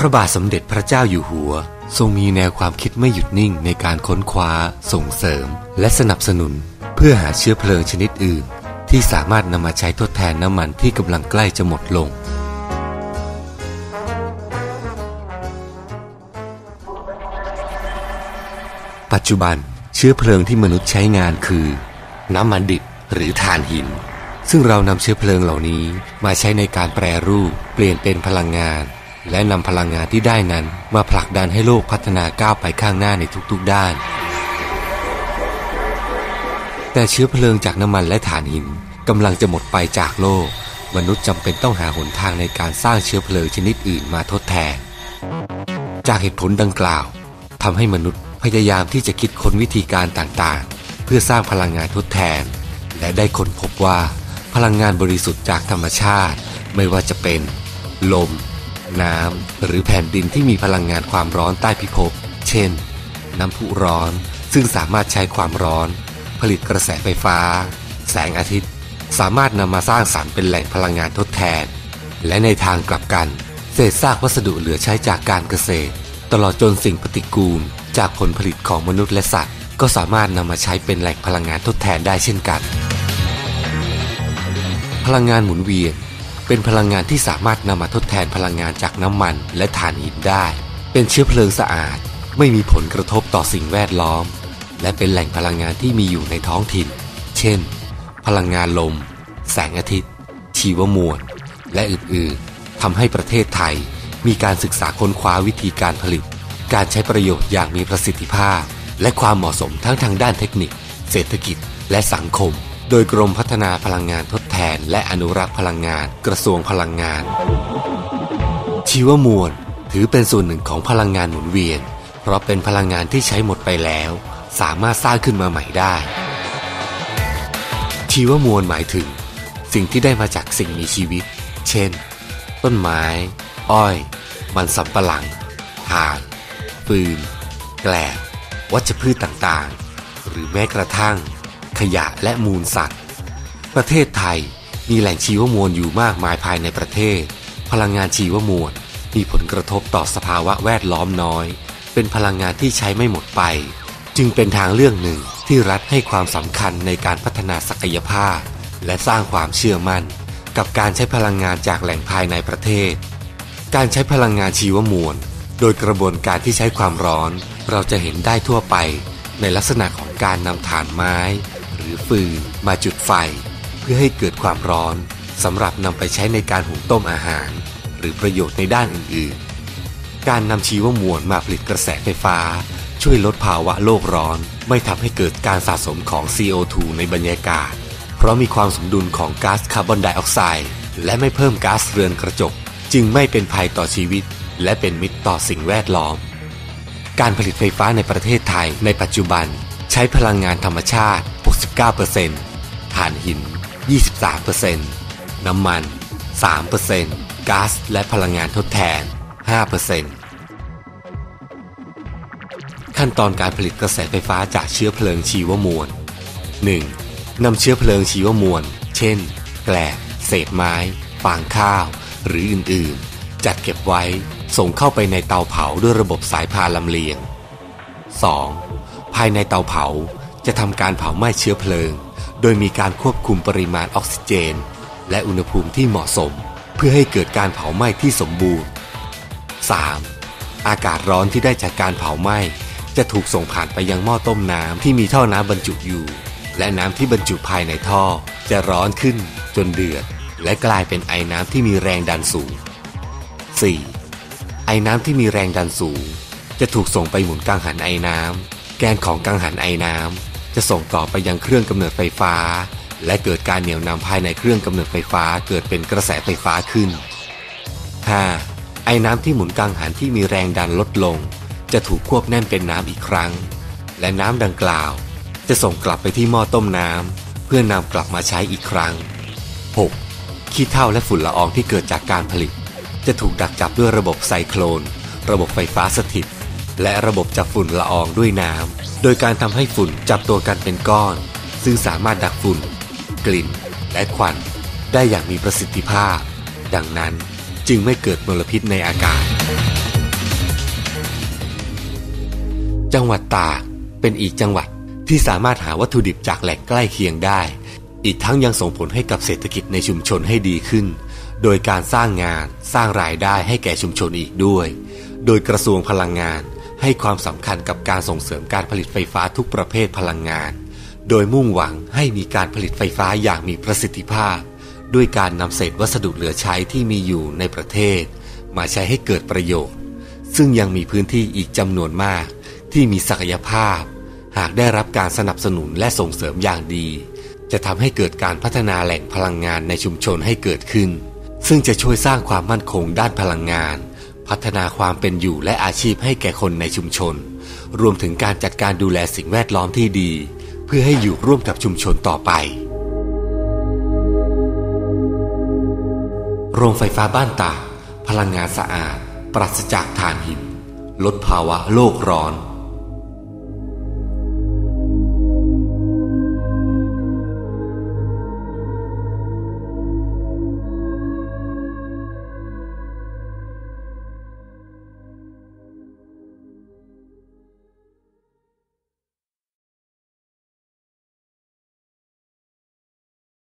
พระบาทสมเด็จพระเจ้าอยู่หัว ทรงมีแนวความคิดไม่หยุดนิ่งในการค้นคว้า ส่งเสริม และสนับสนุน เพื่อหาเชื้อเพลิงชนิดอื่น ที่สามารถนำมาใช้ทดแทนน้ำมันที่กำลังใกล้จะหมดลงปัจจุบันเชื้อเพลิงที่มนุษย์ใช้งานคือ น้ำมันดิบหรือถ่านหิน ซึ่งเรานำเชื้อเพลิงเหล่านี้มาใช้ในการแปรรูปเปลี่ยนเป็นพลังงาน และนำพลังงานที่ได้นั้น มาผลักดันให้โลกพัฒนาก้าวไปข้างหน้าในทุกๆด้าน แต่เชื้อเพลิงจากน้ำมันและถ่านหินกำลังจะหมดไปจากโลก มนุษย์จำเป็นต้องหาหนทางในการสร้างเชื้อเพลิงชนิดอื่นมาทดแทน จากเหตุผลดังกล่าวทำให้มนุษย์พยายามที่จะคิดค้นวิธีการต่างๆ เพื่อสร้างพลังงานทดแทน และได้ค้นพบว่าพลังงานบริสุทธิ์จากธรรมชาติ ไม่ว่าจะเป็น ลม น้ำ หรือแผ่นดินที่มีพลังงานความร้อนใต้พิภพ เช่น น้ำพุร้อน ซึ่งสามารถใช้ความร้อน ผลิตกระแสไฟฟ้า แสงอาทิตย์ สามารถนำมาสร้างสรรค์เป็นแหล่งพลังงานทดแทน และในทางกลับกัน เศษซากวัสดุเหลือใช้จากการเกษตร ตลอดจนสิ่งปฏิกูล จากผลผลิตของมนุษย์และสัตว์ ก็สามารถนำมาใช้เป็นแหล่งพลังงานทดแทนได้เช่นกัน พลังงานหมุนเวียน เป็นพลังงานที่สามารถนำมาทดแทนพลังงานจากน้ำมันและถ่านหินได้ เป็นเชื้อเพลิงสะอาด ไม่มีผลกระทบต่อสิ่งแวดล้อม และเป็นแหล่งพลังงานที่มีอยู่ในท้องถิ่น เช่น พลังงานลม แสงอาทิตย์ ชีวมวล และอื่นๆทำให้ประเทศไทย มีการศึกษาค้นคว้าวิธีการผลิต การใช้ประโยชน์อย่างมีประสิทธิภาพ และความเหมาะสมทั้งทางด้านเทคนิค เศรษฐกิจ และสังคม โดยกรมพัฒนาพลังงานทด นและอนุรักษ์พลังงาน กระทรวงพลังงาน ชีวมวลถือเป็นส่วนหนึ่งของพลังงานหมุนเวียน เพราะเป็นพลังงานที่ใช้หมดไปแล้ว สามารถสร้างขึ้นมาใหม่ได้ ชีวมวลหมายถึง สิ่งที่ได้มาจากสิ่งมีชีวิต เช่น ต้นไม้ อ้อย มันสำปะหลังถ่านฟืน แกลบวัชพืชต่างๆ หรือแม้กระทั่ง ขยะและมูลสัตว์ ประเทศไทยมีแหล่งชีวมวลอยู่มากมายภายในประเทศ พลังงานชีวมวลมีผลกระทบต่อสภาวะแวดล้อมน้อย เป็นพลังงานที่ใช้ไม่หมดไป จึงเป็นทางเลือกหนึ่งที่รัฐให้ความสำคัญในการพัฒนาศักยภาพ และสร้างความเชื่อมั่น กับการใช้พลังงานจากแหล่งภายในประเทศ การใช้พลังงานชีวมวล โดยกระบวนการที่ใช้ความร้อน เราจะเห็นได้ทั่วไป ในลักษณะของการนำถ่านไม้ หรือฟืนมาจุดไฟ พื่อให้เกิดความร้อนสำหรับนำไปใช้ในการหุงต้มอาหาร หรือประโยชน์ในด้านอื่นๆ การนำชีวมวลมาผลิตกระแสไฟฟ้า ช่วยลดภาวะโลกร้อน ไม่ทำให้เกิดการสะสมของ CO2 ในบรรยากาศ เพราะมีความสมดุลของก๊าซคาร์บอนไดออกไซด์และไม่เพิ่มก๊าซเรือนกระจก จึงไม่เป็นภัยต่อชีวิต และเป็นมิตรต่อสิ่งแวดล้อม การผลิตไฟฟ้าในประเทศไทยในปัจจุบัน ใช้พลังงานธรรมชาติ 69%ถ่านหิน 23%น้ำมัน 3%ก๊าซและพลังงานทดแทน 5%ขั้นตอนการผลิตกระแสไฟฟ้าจากเชื้อเพลิงชีวมวล 1. นำเชื้อเพลิงชีวมวล เช่น แกลบ เศษไม้ ฟางข้าว หรืออื่น ๆ จัดเก็บไว้ ส่งเข้าไปในเตาเผาด้วยระบบสายพานลำเลียง 2. ภายในเตาเผาจะทำการเผาไหม้เชื้อเพลิง โดยมีการควบคุมปริมาณออกซิเจน และอุณหภูมิที่เหมาะสม เพื่อให้เกิดการเผาไหม้ที่สมบูรณ์ 3. อากาศร้อนที่ได้จากการเผาไหม้ จะถูกส่งผ่านไปยังหม้อต้มน้ำที่มีท่อน้ำบรรจุอยู่ และน้ำที่บรรจุภายในท่อ จะร้อนขึ้น จนเดือด และกลายเป็นไอน้ำที่มีแรงดันสูง 4. ไอน้ำที่มีแรงดันสูง จะถูกส่งไปหมุนกังหันไอน้ำแกนของกังหันไอน้ำ จะส่งต่อไปยังเครื่องกำเนิดไฟฟ้า และเกิดการเหนี่ยวนำภายในเครื่องกำเนิดไฟฟ้าเกิดเป็นกระแสไฟฟ้าขึ้น 5. ไอ้น้ำที่หมุนกังหันที่มีแรงดันลดลง จะถูกควบแน่นเป็นน้ำอีกครั้ง และน้ำดังกล่าว จะส่งกลับไปที่หม้อต้มน้ำเพื่อนำกลับมาใช้อีกครั้ง 6. ขี้เถ้าและฝุ่นละอองที่เกิดจากการผลิต จะถูกดักจับด้วยระบบไซโคลน ระบบไฟฟ้าสถิต และระบบจับฝุ่นละอองด้วยน้ำ โดยการทำให้ฝุ่นจับตัวกันเป็นก้อน ซึ่งสามารถดักฝุ่น กลิ่น และควัน ได้อย่างมีประสิทธิภาพ ดังนั้นจึงไม่เกิดมลพิษในอากาศ จังหวัดตากเป็นอีกจังหวัดที่สามารถหาวัตถุดิบจากแหล่งใกล้เคียงได้ อีกทั้งยังส่งผลให้กับเศรษฐกิจในชุมชนให้ดีขึ้น โดยการสร้างงานสร้างรายได้ให้แก่ชุมชนอีกด้วย โดยกระทรวงพลังงาน ให้ความสำคัญกับการส่งเสริมการผลิตไฟฟ้าทุกประเภทพลังงาน โดยมุ่งหวังให้มีการผลิตไฟฟ้าอย่างมีประสิทธิภาพ ด้วยการนำเศษวัสดุเหลือใช้ที่มีอยู่ในประเทศ มาใช้ให้เกิดประโยชน์ ซึ่งยังมีพื้นที่อีกจำนวนมาก ที่มีศักยภาพ หากได้รับการสนับสนุนและส่งเสริมอย่างดี จะทำให้เกิดการพัฒนาแหล่งพลังงานในชุมชนให้เกิดขึ้น ซึ่งจะช่วยสร้างความมั่นคงด้านพลังงาน พัฒนาความเป็นอยู่และอาชีพให้แก่คนในชุมชน รวมถึงการจัดการดูแลสิ่งแวดล้อมที่ดี เพื่อให้อยู่ร่วมกับชุมชนต่อไป โรงไฟฟ้าบ้านตากพลังงานสะอาด ปราศจากถ่านหิน ลดภาวะโลกร้อน